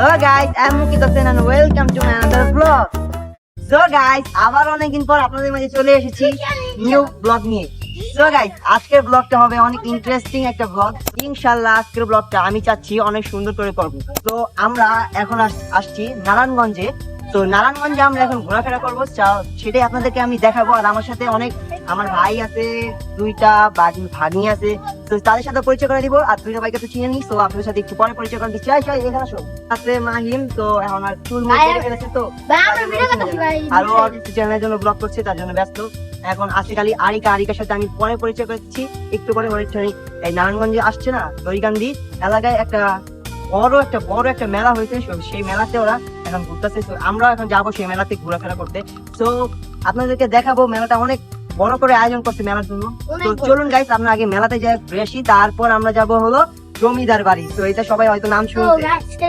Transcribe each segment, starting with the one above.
Hello guys I am Mukit Hossain welcome to my another blog so আবার অনেকদিন পর আপনাদের মাঝে চলে এসেছি নিউ ব্লগ নিয়ে। সো গাইস আজকের ব্লগটা হবে অনেক ইন্টারেস্টিং একটা ব্লগ ইনশাআল্লাহ আজকের ব্লগটা আমি চাচ্ছি অনেক সুন্দর করে করব। তো আমরা এখন আসছি নারায়ণগঞ্জে। তো নারায়ণগঞ্জে আমরা এখন ঘোরাফেরা করব। সেটাই আপনাদেরকে আমি দেখাবো। আর আমার সাথে অনেক আমার ভাই আছে দুইটা ভাগ্নি আছে। তো তাদের সাথে পরিচয় করে দিব। আর দুইটা ভাইকে তো চিনে নিস তো আপনাদের সাথে একটু পরে পরিচয় করে দিচ্ছি। আয়, এখানে আসো। আছে মাহিম তো এখন আর চুল ফেলেছে তো। আর ও চ্যানেলের জন্য ব্লগ করছে তার জন্য ব্যস্ত। এখন খালি আরিকা আরিকার সাথে আমি পরে পরিচয় করে দিচ্ছি। একটু পরে এই নারায়ণগঞ্জে আসছে না দড়িকান্দি এলাকায় একটা বড় একটা বড় একটা মেলা হয়েছে সেই মেলাতে ওরা এখন ঘুরতেছে তো আমরা এখন যাব সেই মেলাতে ঘোরাফেরা করতে। তো আপনাদেরকে দেখাবো মেলাটা অনেক বড় করে আয়োজন করছে মেলার জন্য। তো চলুন গাইস আমরা আগে মেলাতে যাই বেশি তারপর আমরা যাব হলো জমিদার বাড়ি। তো এটা সবাই হয়তো নাম শুনছে।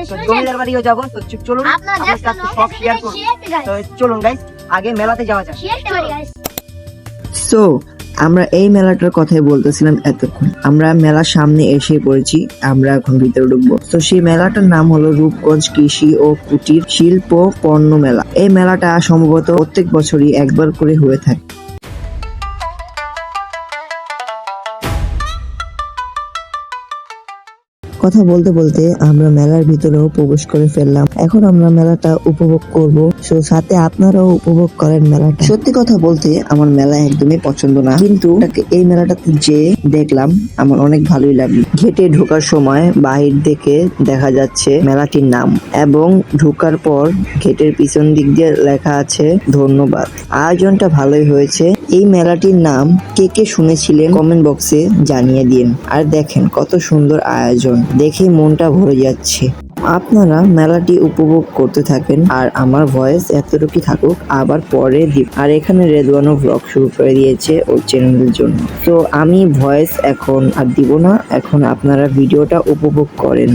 তো জমিদার বাড়িও যাব। তো চলুন আপনারা আপনার সাথে সব শেয়ার করুন। তো চলুন গাইস আগে মেলাতে যাওয়া যাক। সো আমরা এই মেলাটার কথাই বলতেছিলাম এতক্ষণ। আমরা মেলার সামনে এসে পড়েছি, আমরা এখন ভিতরে ঢুকবো। তো সেই মেলাটার নাম হলো রূপগঞ্জ কৃষি ও কুটির শিল্প পণ্য মেলা। এই মেলাটা সম্ভবত প্রত্যেক বছরই একবার করে হয়ে থাকে। কথা বলতে বলতে আমরা মেলার ভিতরেও প্রবেশ করে ফেললাম। এখন আমরা মেলাটা উপভোগ করব। সো, সাথে আপনারাও উপভোগ করেন মেলাটা। সত্যি কথা বলতে আমার মেলা একদমই পছন্দ না। কিন্তু এই মেলাটাতে যে দেখলাম, আমার অনেক ভালোই লাগল। ঘেটে ঢোকার সময় বাহির থেকে দেখা যাচ্ছে মেলাটির নাম এবং ঢোকার পর গেটের পিছন দিক দিয়ে লেখা আছে, ধন্যবাদ। আয়োজনটা ভালোই হয়েছে। এই মেলাটির নাম কে কে শুনেছিলেন কমেন্ট বক্সে জানিয়ে দিন। আর দেখেন কত সুন্দর আয়োজন। দেখে মনটা ভরে যাচ্ছে। আপনারা মেলাটি উপভোগ করতে থাকেন আর আমার ভয়েস এতটুকু থাকুক, আবার পরে দিব আর এখানে রেদওয়ানও ব্লগ শুরু করে দিয়েছে ওর চ্যানেলের জন্য। তো আমি ভয়েস এখন আর দিব না, এখন আপনারা ভিডিওটা উপভোগ করেন।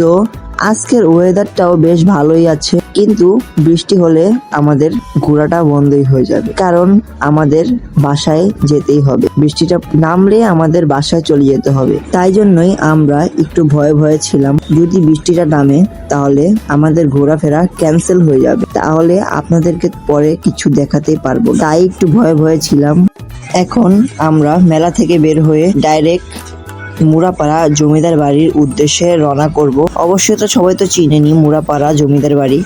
সো আজকের ওয়েদারটাও বেশ ভালোই আছে। কিন্তু বৃষ্টি হলে আমাদের ঘোরাটা বন্ধই হয়ে যাবে। কারণ আমাদের বাসায় যেতেই হবে। বৃষ্টিটা নামলে আমাদের বাসায় চলে যেতে হবে। তাই জন্যই আমরা একটু ভয়ে ভয়ে ছিলাম। যদি বৃষ্টিটা নামে, তাহলে আমাদের ঘোরাফেরা ক্যান্সেল হয়ে যাবে। তাহলে আপনাদেরকে পরে কিছু দেখাতেই পারব। তাই একটু ভয়ে ভয়ে ছিলাম। এখন আমরা মেলা থেকে বের হয়ে ডাইরেক্ট মুরাপাড়া জমিদার বাড়ির উদ্দেশ্যে রওনা করব। অবশ্যই তো সবাই তো চিনেনি মুরাপাড়া জমিদার বাড়ি।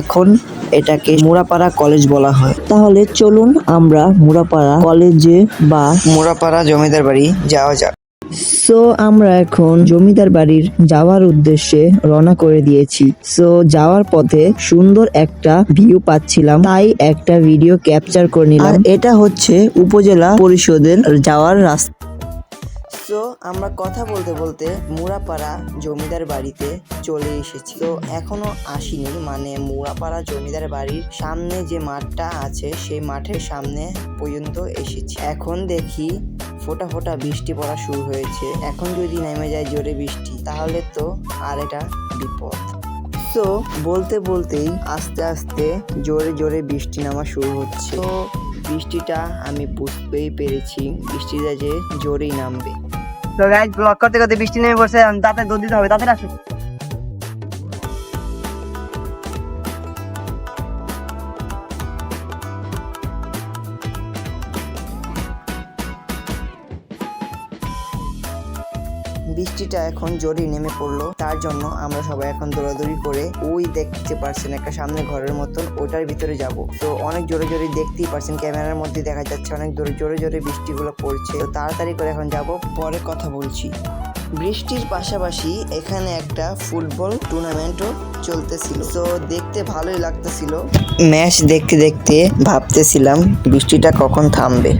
এখন এটাকে মুরাপাড়া কলেজ বলা হয়। তাহলে চলুন আমরা মুরাপাড়া কলেজে বা মুরাপাড়া জমিদার বাড়ি যাওয়া যাক। সো আমরা এখন জমিদার বাড়ির যাওয়ার উদ্দেশ্যে রওনা করে দিয়েছি। সো যাওয়ার পথে সুন্দর একটা ভিউ পাচ্ছিলাম। তাই একটা ভিডিও ক্যাপচার করে নিলাম। এটা হচ্ছে উপজেলা পরিষদের যাওয়ার রাস্তা। সো আমরা কথা বলতে বলতে মুরাপাড়া জমিদার বাড়িতে চলে এসেছি। তো এখনও আসিনি মানে মুরাপাড়া জমিদার বাড়ির সামনে যে মাঠটা আছে, সেই মাঠের সামনে পর্যন্ত এসেছি। এখন দেখি ফোটা ফোটা বৃষ্টি পড়া শুরু হয়েছে। এখন যদি নেমে যায় জোরে বৃষ্টি, তাহলে তো আর এটা বিপদ। তো বলতে বলতেই আস্তে আস্তে জোরে জোরে বৃষ্টি নামা শুরু হচ্ছে। তো বৃষ্টিটা আমি বুঝতেই পেরেছি, বৃষ্টিটা যে জোরেই নামবে। তো গাইজ ব্লক করতে করতে বৃষ্টি নেমে পড়ছে দাঁতে দুধ দিতে হবে তাদের আসে বৃষ্টিটা এখন জোরে নেমে পড়ল। তার জন্য আমরা সবাই এখন দৌড়াদৌড়ি করে ওই দেখতে পারছেন একটা সামনে ঘরের মতন, ওটার ভিতরে যাব। তো অনেক জোরে জোরে দেখতেই পারছেন, ক্যামেরার মধ্যে দেখা যাচ্ছে অনেক জোরে জোরে জোরে বৃষ্টিগুলো পড়ছে। তো তাড়াতাড়ি করে এখন যাব, পরে কথা বলছি। বৃষ্টির পাশাপাশি এখানে একটা ফুটবল টুর্নামেন্টও চলতেছিল। তো দেখতে ভালোই লাগতেছিল। ম্যাচ দেখতে দেখতে ভাবতেছিলাম বৃষ্টিটা কখন থামবে।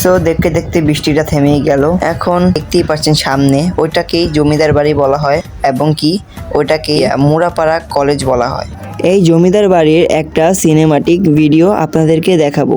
সো দেখতে দেখতে বৃষ্টিটা থেমে গেল। এখন দেখতেই পাচ্ছেন সামনে, ওইটাকেই জমিদার বাড়ি বলা হয় এবং কি ওইটাকে মুরাপাড়া কলেজ বলা হয়। এই জমিদার বাড়ির একটা সিনেমাটিক ভিডিও আপনাদেরকে দেখাবো।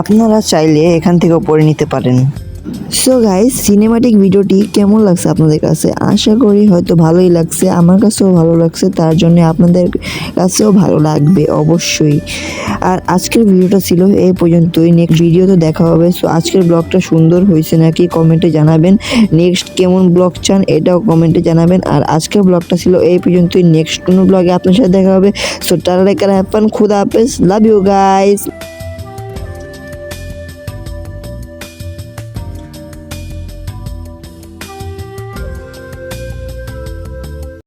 আপনারা চাইলে এখান থেকেও পড়ে নিতে পারেন। সো গাইস সিনেমাটিক ভিডিওটি কেমন লাগছে আপনাদের কাছে? আশা করি হয়তো ভালোই লাগছে, আমার কাছেও ভালো লাগছে, তার জন্য আপনাদের কাছেও ভালো লাগবে, অবশ্যই। আর আজকের ভিডিওটা ছিল এই পর্যন্তই নেক্সট ভিডিওতে দেখা হবে। সো আজকের ব্লগটা সুন্দর হয়েছে নাকি, কমেন্টে জানাবেন। নেক্সট কেমন ব্লগ চান, এটাও কমেন্টে জানাবেন। আর আজকের ব্লগটা ছিল এই পর্যন্তই নেক্সট কোনো ব্লগে আপনার সাথে দেখা হবে। সো টাটা হ্যাভ ফান খুদা হাফেজ লাভ ইউ গাইস